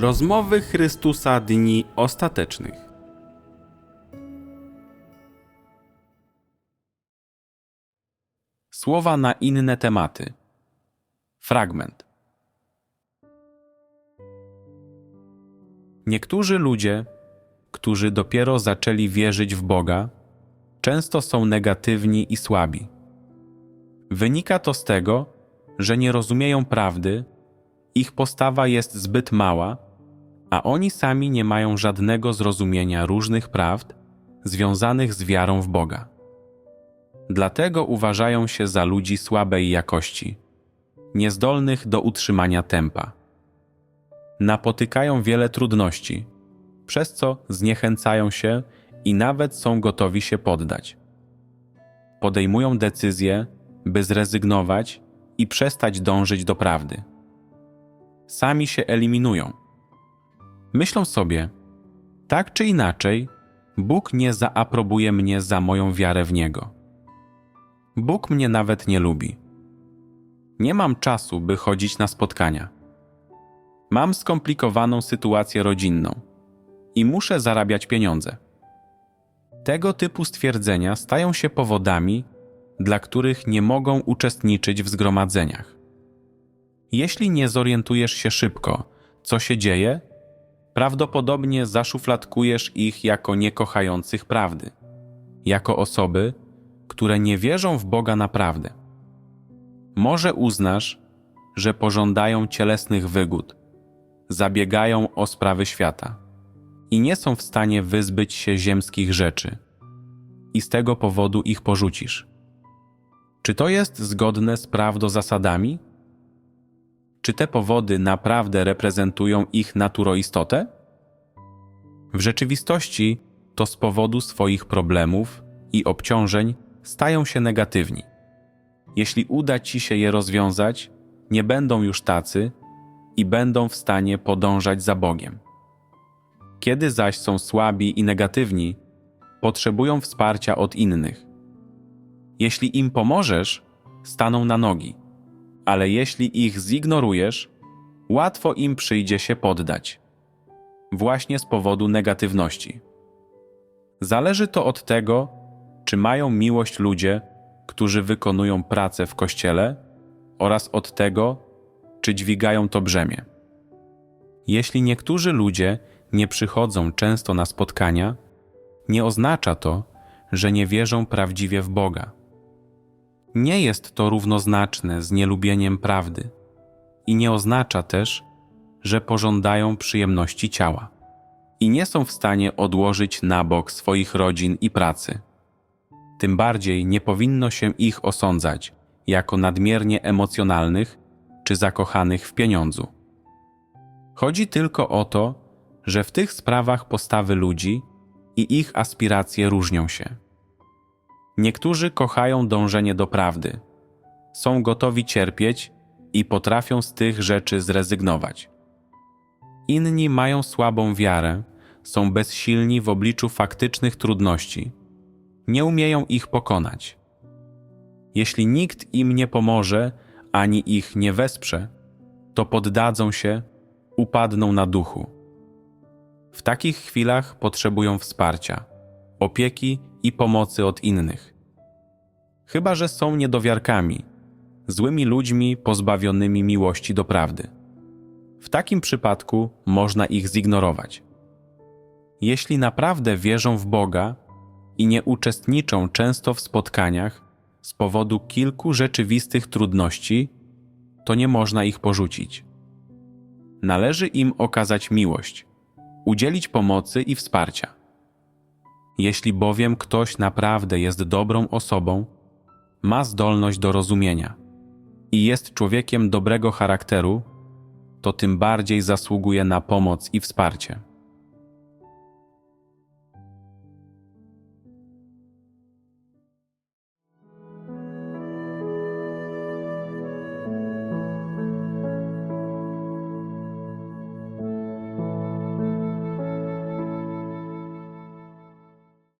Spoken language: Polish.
Rozmowy Chrystusa Dni Ostatecznych. Słowa na inne tematy. Fragment. Niektórzy ludzie, którzy dopiero zaczęli wierzyć w Boga, często są negatywni i słabi. Wynika to z tego, że nie rozumieją prawdy, ich postawa jest zbyt mała, a oni sami nie mają żadnego zrozumienia różnych prawd związanych z wiarą w Boga. Dlatego uważają się za ludzi słabej jakości, niezdolnych do utrzymania tempa. Napotykają wiele trudności, przez co zniechęcają się i nawet są gotowi się poddać. Podejmują decyzję, by zrezygnować i przestać dążyć do prawdy. Sami się eliminują. Myślą sobie, tak czy inaczej, Bóg nie zaaprobuje mnie za moją wiarę w Niego. Bóg mnie nawet nie lubi. Nie mam czasu, by chodzić na spotkania. Mam skomplikowaną sytuację rodzinną i muszę zarabiać pieniądze. Tego typu stwierdzenia stają się powodami, dla których nie mogą uczestniczyć w zgromadzeniach. Jeśli nie zorientujesz się szybko, co się dzieje, prawdopodobnie zaszufladkujesz ich jako niekochających prawdy, jako osoby, które nie wierzą w Boga naprawdę. Może uznasz, że pożądają cielesnych wygód, zabiegają o sprawy świata i nie są w stanie wyzbyć się ziemskich rzeczy, i z tego powodu ich porzucisz. Czy to jest zgodne z prawdozasadami? Czy te powody naprawdę reprezentują ich naturoistotę? W rzeczywistości to z powodu swoich problemów i obciążeń stają się negatywni. Jeśli uda ci się je rozwiązać, nie będą już tacy i będą w stanie podążać za Bogiem. Kiedy zaś są słabi i negatywni, potrzebują wsparcia od innych. Jeśli im pomożesz, staną na nogi, ale jeśli ich zignorujesz, łatwo im przyjdzie się poddać. Właśnie z powodu negatywności. Zależy to od tego, czy mają miłość ludzie, którzy wykonują pracę w kościele, oraz od tego, czy dźwigają to brzemię. Jeśli niektórzy ludzie nie przychodzą często na spotkania, nie oznacza to, że nie wierzą prawdziwie w Boga. Nie jest to równoznaczne z nielubieniem prawdy i nie oznacza też, że pożądają przyjemności ciała i nie są w stanie odłożyć na bok swoich rodzin i pracy. Tym bardziej nie powinno się ich osądzać jako nadmiernie emocjonalnych czy zakochanych w pieniądzu. Chodzi tylko o to, że w tych sprawach postawy ludzi i ich aspiracje różnią się. Niektórzy kochają dążenie do prawdy, są gotowi cierpieć i potrafią z tych rzeczy zrezygnować. Inni mają słabą wiarę, są bezsilni w obliczu faktycznych trudności, nie umieją ich pokonać. Jeśli nikt im nie pomoże ani ich nie wesprze, to poddadzą się, upadną na duchu. W takich chwilach potrzebują wsparcia, opieki i pomocy od innych. Chyba, że są niedowiarkami, złymi ludźmi pozbawionymi miłości do prawdy. W takim przypadku można ich zignorować. Jeśli naprawdę wierzą w Boga i nie uczestniczą często w spotkaniach z powodu kilku rzeczywistych trudności, to nie można ich porzucić. Należy im okazać miłość, udzielić pomocy i wsparcia. Jeśli bowiem ktoś naprawdę jest dobrą osobą, ma zdolność do rozumienia i jest człowiekiem dobrego charakteru, to tym bardziej zasługuje na pomoc i wsparcie.